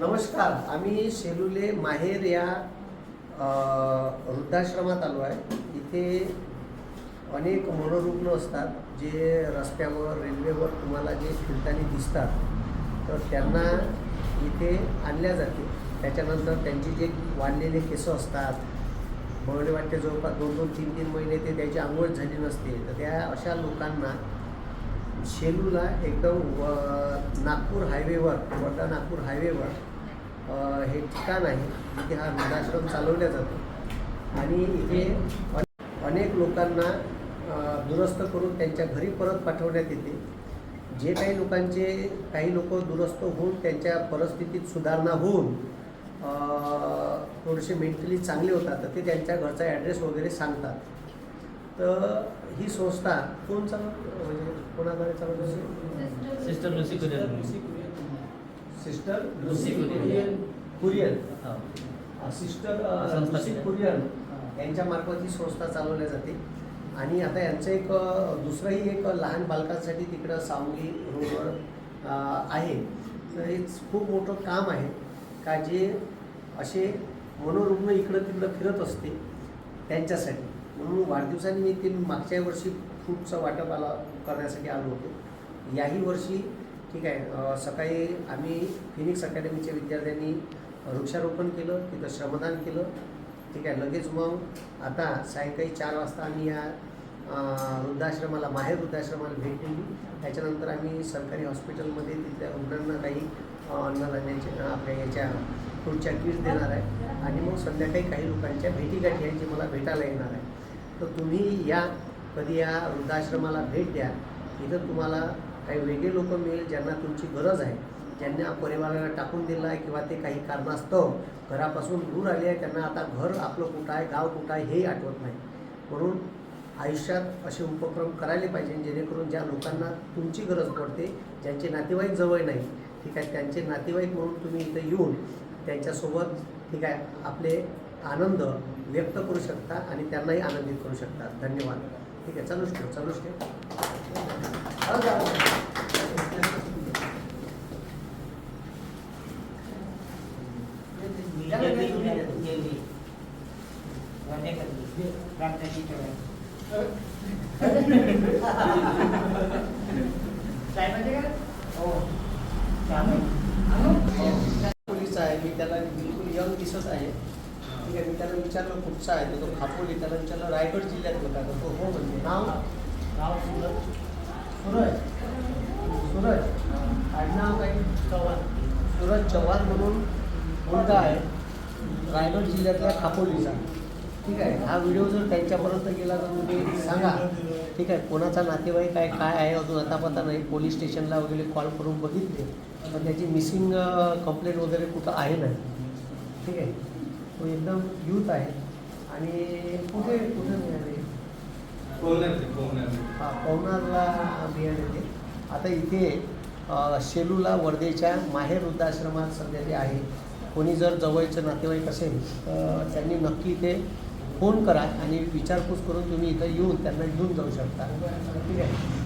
नमस्कार आम्ही सेलुले माहेर या वृद्धाश्रमात आलो आहे. इथे अनेक मनोरुग्ण असतात जे रस्त्यावर रेल्वेवर तुम्हाला जे फिरताना दिसतात तर त्यांना इथे आणल्या जाते. त्याच्यानंतर त्यांची जे वाढलेले केस असतात मला वाटते जवळपास दोन दोन तीन तीन महिने ते त्याची आंघोळ झाली नसते. तर त्या अशा लोकांना शेलूला एकदम व नागपूर हायवेवर वर्धा नागपूर हायवेवर हे ठिकाण आहे. इथे हा वृद्धाश्रम चालवला जातो. आणि इथे अनेक लोकांना दुरुस्त करून त्यांच्या घरी परत पाठवण्यात येते. जे काही लोकांचे काही लोक दुरुस्त होऊन त्यांच्या परिस्थितीत सुधारणा होऊन थोडेसे मेंटली चांगले होतात तर ते त्यांच्या घरचा ॲड्रेस वगैरे सांगतात. तर ही संस्था कोण चालव म्हणजे कोणाद्वारे चालवते sister Lucy Kurian. Sister Lucy Kurian. Kurian. हा. Sister Lucy. कुरियन. यांच्या मार्फत ही संस्था चालवल्या जाते. आणि आता यांचं एक दुसरंही एक लहान बालकांसाठी तिकडं सावंगी रोडवर आहे. तर हे खूप मोठं काम आहे. का जे असे मनोरुग्ण इकडं तिकडं फिरत असते त्यांच्यासाठी. म्हणून वाढदिवसानिमित्त मी मागच्या वर्षी फ्रूटचं वाटप आला करण्यासाठी आलो होतो. याही वर्षी ठीक आहे सकाळी आम्ही फिनिक्स अकॅडमीच्या विद्यार्थ्यांनी वृक्षारोपण केलं तिथं श्रमदान केलं. ठीक आहे लगेच मग आता सायंकाळी चार वाजता आम्ही या वृद्धाश्रमाला माहेर वृद्धाश्रमाला भेट दिली. त्याच्यानंतर आम्ही सरकारी हॉस्पिटलमध्ये तिथल्या रुग्णांना काही अन्नधान्याचे आपल्या याच्या फ्रूटच्या किट्स देणार आहे. आणि मग संध्याकाळी काही लोकांच्या भेटीगाठी आहे जे मला भेटायला येणार आहे. तर तुम्ही या कधी या वृद्धाश्रमाला भेट द्या. इथं तुम्हाला काही वेगळे लोक मिळेल ज्यांना तुमची गरज आहे. ज्यांना परिवाराला टाकून दिलं आहे किंवा ते काही कारणास्तव घरापासून दूर आले आहे त्यांना आता घर आपलं कुठं आहे गाव कुठं आहे हेही आठवत नाही. म्हणून आयुष्यात असे उपक्रम करायला पाहिजे जेणेकरून ज्या लोकांना तुमची गरज पडते ज्यांचे नातेवाईक जवळ नाही ठीक आहे त्यांचे नातेवाईक म्हणून तुम्ही इथं येऊन त्यांच्यासोबत ठीक आहे आपले आनंद व्यक्त करू शकता आणि त्यांनाही आनंदित करू शकता धन्यवाद ठीक आहे चालूच ठेव चालूच पोलीस आहे मी त्याला बिलकुल यंग दिसत आहे ठीक आहे मी त्याला विचारलं कुठचा आहे तर तो खापोली त्याला विचारलं रायगड जिल्ह्यात होता तर तो हो म्हणजे. नाव? नाव सूरज. सूरज. सूरज. आडनाव काही चव्हाण. सूरज चव्हाण म्हणून मुलगा आहे. रायगड जिल्ह्यातल्या खापोलीचा. ठीक आहे हा व्हिडिओ जर त्यांच्यापर्यंत गेला तर तुम्ही सांगा. ठीक आहे कोणाचा नातेवाईक आहे काय आहे अजून आता पता नाही. पोलीस स्टेशनला वगैरे कॉल करून बघितले. पण त्याची मिसिंग कंप्लेंट वगैरे कुठं आहे नाही. ठीक आहे. तो एकदम यूथ आहे. आणि कुठे कुठे मिळाले हा पवनारला बियाणे ते आता इथे शेलूला वर्धेच्या माहेर वृद्धाश्रमात सध्या ते आहे. कोणी जर जवळचं नातेवाईक असेल तर त्यांनी नक्की इथे फोन करा आणि विचारपूस करून तुम्ही इथं येऊन त्यांना घेऊन जाऊ शकता. ठीक आहे?